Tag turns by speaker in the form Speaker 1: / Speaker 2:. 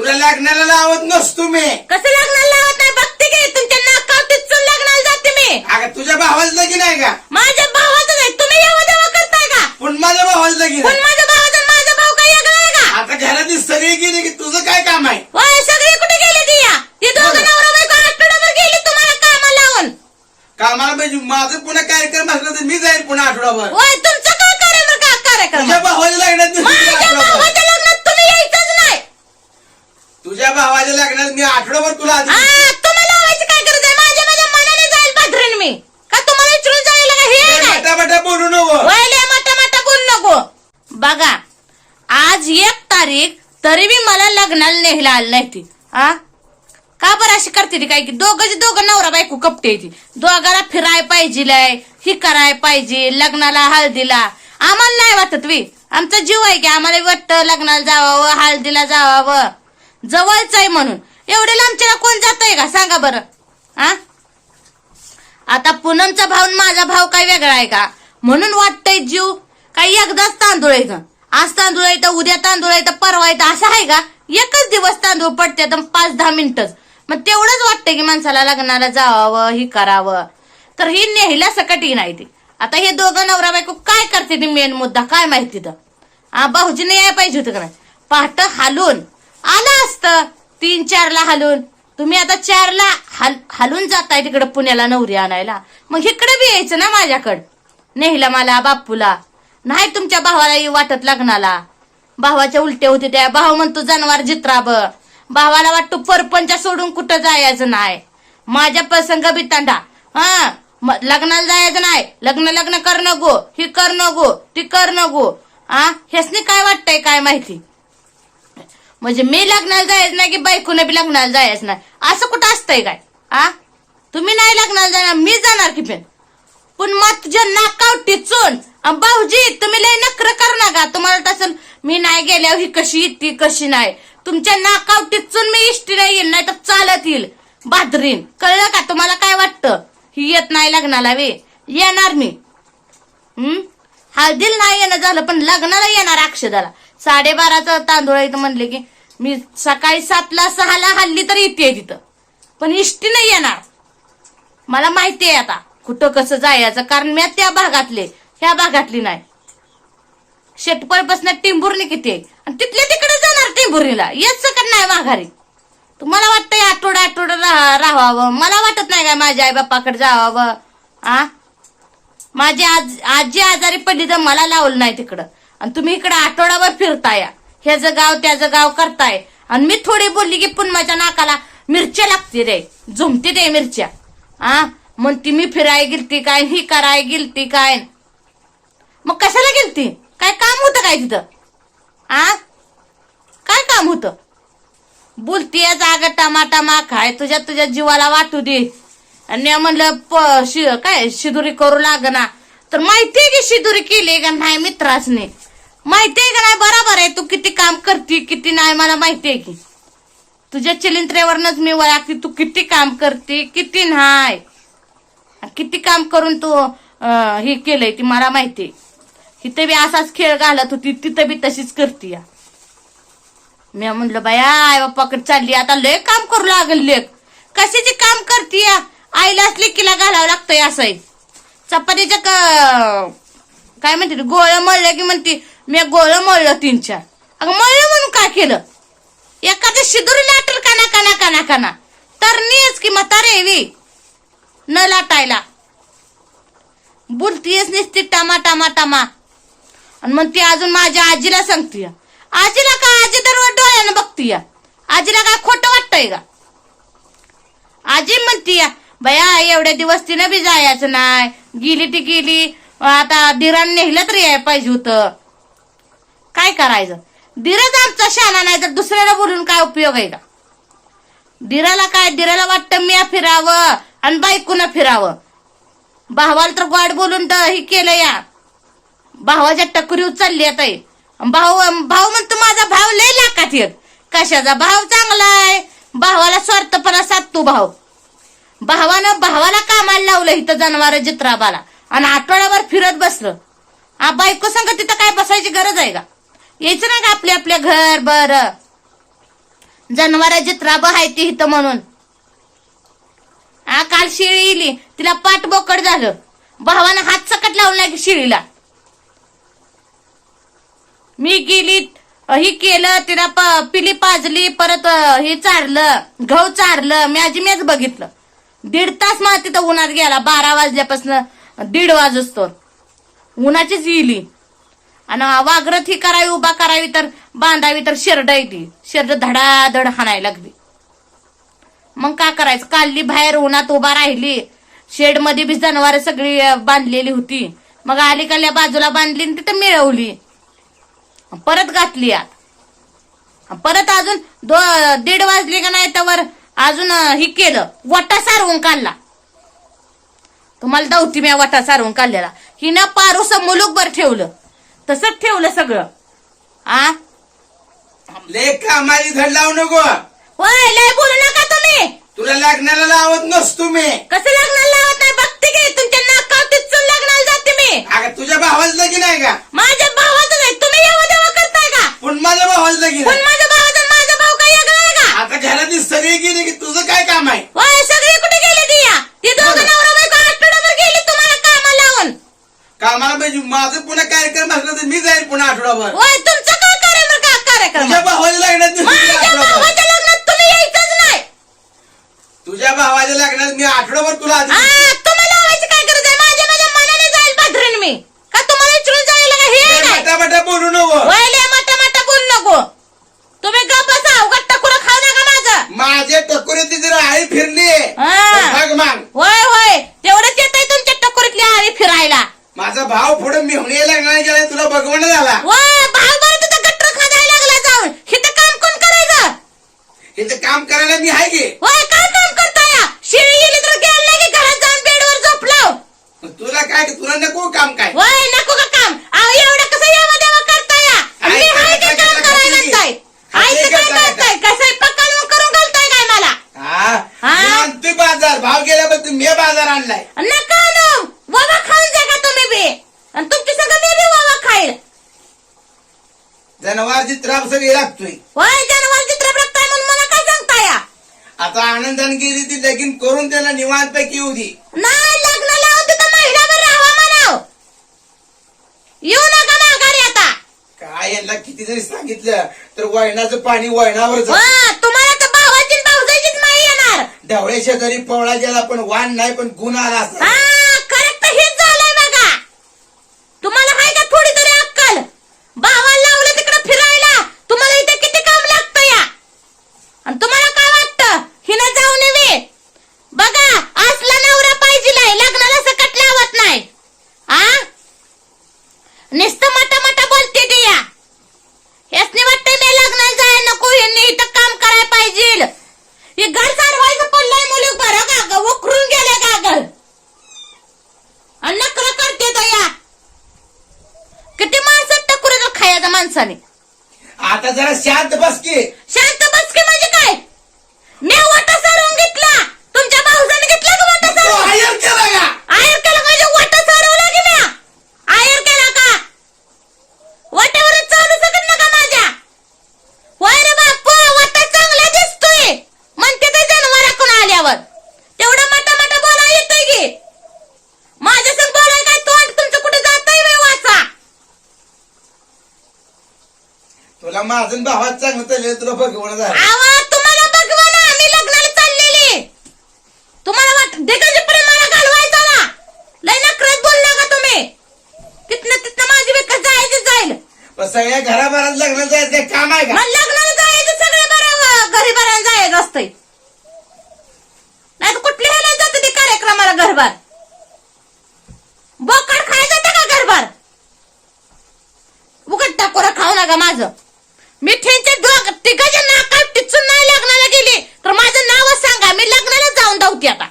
Speaker 1: तुला लग्नाला लावत नसतो मी.
Speaker 2: कसं लग्नाला लावत नाही? बघते की तुमच्या नाकावटीत चूल लग्नाला जाते मी.
Speaker 1: अगं तुझ्या भावाचं लगीन आहे का?
Speaker 2: माझ्या भावाचं नाही. तुम्ही येवा देवा करताय का?
Speaker 1: पण माझ्या भावाचं लगीन
Speaker 2: पण
Speaker 1: आहे
Speaker 2: माझ्या भावाचा आणि माझा भाऊ काही वेगळा आहे का?
Speaker 1: आता घरातली सगळी गेली की तुझं काय काम आहे?
Speaker 2: होय सगळे कुठे गेले ती या? ही दोघं नवरा बायको आठवड्याभर गेली तुम्हाला कामाला लावून.
Speaker 1: कामाला पाहिजे माझं पुन्हा कार्यक्रम असला तर मी जाईल पुन्हा आठवडाभर.
Speaker 2: होय तुमचं काय कार्यक्रम? का कार्यक्रम
Speaker 1: तुझ्या भावाच्या लग्नात मी
Speaker 2: माझ्या
Speaker 1: आठवडाभर.
Speaker 2: भावाच्या लग्नात तुम्ही यायचंच नाही
Speaker 1: तुझ्या भावाच्या लग्नात मी आठवडाभर तुला आधी
Speaker 2: हा, तुम्हाला लावायची काय गरज आहे? माझ्या माझ्या मनाने जाईल पाथरीन मी. का तुम्हाला विचारून जायला का हे आहे काय
Speaker 1: बटा बटा बोलू नको.
Speaker 2: वयले माटा माटा बोल नको. बघा आज एक तारीख तरी बी मला लग्नाला नेहला आलं नाही ती. आ? का बरं अशी करते ती काय की दोघं दोघं नवरा बायको कपटे ती. दोघाला फिराय पाहिजे लय ही कराय पाहिजे लग्नाला हळदीला. आम्हाला नाही वाटत वी. आमचा जीव आहे की आम्हाला वाटतं लग्नाला जावावं हळदीला जावावं. जवळच आहे म्हणून. एवढे लांबच्याला कोण जातंय का? सांगा बरं. आ? आता पूनमचा भाव आणि माझा भाव काय वेगळा आहे का? म्हणून वाटतंय जीव काही एकदाच तांदूळ आहे का आज तांदूळ आहे तर उद्या तांदूळ आहे तर परवा आहे तर असं आहे का? एकच दिवस तांदूळ पडते तर पाच दहा मिनिटच. मग तेवढंच वाटतंय की माणसाला लग्नाला जावावं ही करावं. तर ही नेहिल्या सकटी नाही ती. आता हे दोघं नवरा बायको काय करते ती मेन मुद्दा? काय माहिती तर हा नाही यायला पाहिजे होतं का नाही? पहाट हालून आलं असतं. तीन चारला हालून. तुम्ही आता चारला हाल हालून जाताय तिकडे पुण्याला नवरी आणायला. मग इकडे बी यायचं ना माझ्याकडं. नेहला मला बापूला. नाही तुमच्या भावाला वाटत लग्नाला. भावाच्या उलट्या होते त्या. भाव म्हणतो जनावर जित्राब भावाला वाटतो परपंचा सोडून कुठं जायचं नाही. माझ्या प्रसंग बितांडा हा लग्नाला जायचं नाही. लग्न लग्न कर नको. ही कर नको. ती कर नको. आ ह्यासनी काय वाटतंय काय माहिती? म्हणजे मी लग्नाला जायचं नाही की बायकोने बी लग्नाला जायचं नाही. असं कुठं असतंय काय? आ? तुम्ही नाही लग्नाला जाणार मी जाणार की पण? पण मग तुझ्या नाकावटी चोन. भाऊजी तुम्ही लय नकर करणार का? तुम्हाला तसं मी नाही गेल्यावर ही कशी येते कशी नाही? तुमच्या नाकावटी चोन मी इष्टी नाही येईल नाही तर चालत येईल. बादरीन. कळलं का तुम्हाला काय वाटतं? ही येत नाही लग्नाला वे येणार मी. हम्म? हळदीला नाही येणं झालं पण लग्नाला येणार अक्षदाला. साडेबाराचा तांदूळ इथं म्हणले की मी सकाळी सातला सहाला हल्ली तर येते तिथं. पण इष्टी नाही येणार. मला माहिती आहे आता कुठं कसं जायचं कारण मी त्या भागातले ह्या भागातली नाही. शेटपळपासून टिंबुर्णी किती आहे? आणि तिथल्या तिकडे जाणार टिंबुर्णीला येत सकट नाही माघारी. तुम्हाला वाटतंय आठवडा आठवडा राहा राहावं? मला वाटत नाही काय माझ्या आई बापाकडे जावावं आ? माझी आज आजी आजारी पडली तर मला लावलं नाही तिकडं. आणि तुम्ही इकडं आठवडाभर फिरताय. ह्याचं गाव त्याचं गाव करताय. आणि मी थोडी बोलली की पुन्हाच्या नाकाला मिरच्या लागते रे. झुमते ते मिरच्या. आ? मग ती मी फिराय गेलती काय? ही कराय गेलती काय? मग कशाला गेलती? काय काम होतं काय तिथं? आ? काय काम होतं? बोलतीये जागा टमाटामा खाय तुझ्या तुझ्या जीवाला वाटू दे. आणि म्हणलं प- शि- काय? शिदुरी करू लागना. तर माहितीये की शिदुरी केली का? नाही मित्रासने माहितीये का नाही? बरोबर आहे. तू किती काम करते किती नाही मला माहितीये की. तुझ्या चिलिंत्रेवरनच मी वळागते तू किती काम करते किती नाही. किती काम करून तू हे केलंय ती मला माहितीये. इथे बी असाच खेळ घालत होती तिथं बी तशीच करते या. मी म्हणलं बाया आई बाप्पाकडे चालली आता लय काम करू लागल लेख कशाचे काम करते या? आईलाच लेकीला घालावं लागतंय असं आहे चपातीच्या क- काय म्हणते गोळ्या गोळं मळलं की म्हणते मी गोळं मळलं तीन चार. अगं मळलं म्हणून काय केलं? एखादं शिदुरी लाटल काना काना काना काना. तर नीच की म्हातारे हेवी न लाटायला. बोलतीयच नुसती टामा टामा टामा. आणि मग ती अजून माझ्या आजीला सांगतीय. आजीला काय आजी तर डोळ्यानं बघतीय? आजीला काय खोटं वाटतंय का? आजी म्हणतीय बया एवढ्या दिवस तिनं बी जायचं नाही. गेली ती गेली. आता धीरान नेहलं तरी यायला पाहिजे होतं. काय करायचं? दिरच आमचा शाना नाही तर दुसऱ्याला बोलून काय उपयोग आहे का? दिराला काय? दिराला वाटतं मी फिरावं आणि बायकोनं फिरावं. भावाला तर गोड बोलून तर हे केलं या. भावाच्या टकरी उचलली आता हे. भाऊ भाऊ म्हणतो माझा भाव लय लाखात येत. कशाचा भाव चांगला आहे? भावाला स्वार्थपणा साधतो भाव भावानं भावाला कामाला लावलं इथं जनावर जित्राबाला. आणि आठवड्याभर फिरत बसलं. हा बायको संग तिथं काय बसायची गरज आहे का? यायचं ना का आपल्या आपल्या घर बर. जनावराची त्राब आहे ती इथं म्हणून. हा काल शिळी इली. तिला पाठ बोकड झालं. भावानं हात सकट लावला की शिळीला? मी गेली ही केलं तिला पिली पाजली परत हे चारलं गहू चारलं मी आजी मीच बघितलं. दीड तास मला तिथं उन्हात गेला बारा वाजल्यापासून दीड वाजतो उन्हाचीच इली. आणि वाघरत ही करावी उभा करावी तर बांधावी तर शेरड येते शेरड धडाधड हाणायला लागली. मग काय करायचं? काढली बाहेर उन्हात उभा राहिली. शेडमध्ये बी जनावर सगळी बांधलेली होती. मग अलीकडल्या बाजूला बांधली आणि तिथं मिळवली. परत घातली आत परत अजून दो दीड वाजली का नाही त्यावर अजून हे केलं. वटा सारवून काढला. तुम्हाला दावती मी वटा सारवून काढलेला. हिनं पारूस मुलूकभर ठेवलं. तसंच ठेवलं सगळं. आ?
Speaker 1: ले कामाली धड लावू नको.
Speaker 2: होय लय बोलू नका तुम्ही.
Speaker 1: तुला लग्नाला लावत नसतो मी.
Speaker 2: कसं लग्नाला लावत नाही बघते की तुमच्या नाकाव तिथून लग्नाला जाते मी.
Speaker 1: अगं तुझ्या भावाचं लगीन आहे का?
Speaker 2: माझ्या भावाचं नाही. तुम्ही येवा देवा करताय का?
Speaker 1: पण माझ्या भावाचं लगीन
Speaker 2: पण
Speaker 1: आहे
Speaker 2: माझ्या भावाचा माझा भाऊ काय वेगळा आहे का?
Speaker 1: आता घरातली सगळी गेली की तुझं काय काम आहे
Speaker 2: होय सगळे कुठे गेले ती या ती दोघं नवरा बायको आठवड्याभर गेली तुम्हाला कामाला लावून
Speaker 1: कामाला पाहिजे माझं पुन्हा कार्यक्रम असला तर मी जाईल पुन्हा आठवडाभर
Speaker 2: होय तुमचं काय कार्यक्रम का कार्यक्रम
Speaker 1: तुझ्या भावाच्या लग्नात मी
Speaker 2: माझ्या
Speaker 1: आठवडाभर
Speaker 2: भावाच्या लग्नात तुम्ही यायचंच नाही
Speaker 1: तुझ्या भावाच्या लग्नात मी आठवडाभर तुला आधी
Speaker 2: हा तुम्हाला लावायची काय गरज आहे माझ्या माझ्या मनाने जाईल पाधरीन मी का तुम्हाला विचारून जायला का हे
Speaker 1: लय
Speaker 2: नाही
Speaker 1: मटामटा बोलू नको
Speaker 2: वयले माटा माटा बोल नको तुम्ही गप्प बसा उघड टकुर खाऊ नका माझं
Speaker 1: माझे टकोरी ती जरा आई फिरली
Speaker 2: हा.
Speaker 1: बघ मग
Speaker 2: होय होय तेवढंच येतंय तुमच्या टकुरीतली आळी फिरायला
Speaker 1: माझा भाव पुढे मिळवणे लग्नाला गेलाय तुला बघवण झाला? इथे काम करायला मी आहे की?
Speaker 2: काय काम करताय या? शिळी गेली तर गेलं नाही की घरात जाऊन बेडवर झोपलाव
Speaker 1: मग तुला काय तुला नको काम काय?
Speaker 2: नको का काम अहो एवढं कसं यावं देवा करताय या? आणि मी हाय ते काम करायला म्हणताय हाय ते काय करताय काय स्वयंपाक कालवून करून घालताय काय मला
Speaker 1: हा
Speaker 2: हा?
Speaker 1: मी आणतोय बाजार भाव गेल्याबद्दल मी बाजार आणलाय
Speaker 2: नका नो वावा खाऊन जा का तुम्ही बी आणि तुमची सगळं मी बी वावा खाईल
Speaker 1: जनावरची त्रास सगळी लागतोय
Speaker 2: होय जनावर चित्र बघताय म्हणून मला काय सांगताय या?
Speaker 1: आता आनंदाने गेली ती लगीन करून त्याला निवांत पैकी येऊ दे.
Speaker 2: नाही लग्न लावून तिथं महिनाभर राहावा म्हणाव. येऊ नका माघारी आता.
Speaker 1: काय यांना किती जरी सांगितलं तर वळणाचं पाणी वळणावर जात.
Speaker 2: हा, तुम्हाला तर भावाची आणि येणार.
Speaker 1: पवळा गेला पण वाण नाही पण गुण आला असता.
Speaker 2: हा करेक्ट हेच झालंय बघा तुम्हाला हाय का थोडी तरी अक्कल भावाला लावलं तिकडे फिरायला तुम्हाला इथे किती काम लागतं या आणि तुम्हाला काय वाटतं हिनं जाऊ नये बघा असला नवरा पाहिजे लग्नाला सकट लावत नाही आ नुसतं मटा मटा बोलते ती या यासनी वाटतंय मी लग्नाला जाय नको यांनी इथं काम करायला पाहिजे हे घर चालवायचं पडलंय मुली बरं का ग उकरून गेले कागल आणि नकर करते तो या किती माणसं टकुर खायचं माणसाने.
Speaker 1: आता जरा शांत बस की.
Speaker 2: शांत बस की म्हणजे काय मी वाटा सारवून घेतला तुमच्या भाऊजाने घेतला का वाटा
Speaker 1: तो
Speaker 2: सारवून
Speaker 1: आयर केला का
Speaker 2: आयर केला म्हणजे वाटा सारवला की म्या आयर केला का वाट्यावर चालू शकत नका माझ्या होय रे बापू वाटा चांगला दिसतोय म्हणते ते जनावराकडून आल्यावर तेवढं माटा माटा बोला येतोय की माझ्या संग बोलाय काय तोंड तुमचं कुठे जातंय वे वाचा
Speaker 1: तुला माझं भावात चांगलं चाललं तुला बघवण झालं.
Speaker 2: आवा तुम्हाला बघवा ना आम्ही लग्नाला चाललेली. तुम्हाला वाट देखाची प्रेमाला घालवायचा ना. लय नखरेत बोलला का तुम्ही? तिथनं तिथनं माझी विकत जायचं जाईल.
Speaker 1: पण सगळ्या घराभरात लग्न जायचं काही काम आहे का?
Speaker 2: मग लग्नाला जायचं सगळे बरं घरी बरं जायचं असतंय. नाही तर कुठल्या ह्याला जातं ते कार्यक्रमाला घरभार? बोकड जातं का घरभार? उघड टाकोरा खाऊ नका माझं. मी ठेंचे दोघ तिघाच्या नाकात टिचून नाही लग्नाला गेली. तर माझं नावच सांगा. मी लग्नाला जाऊन धावते आता.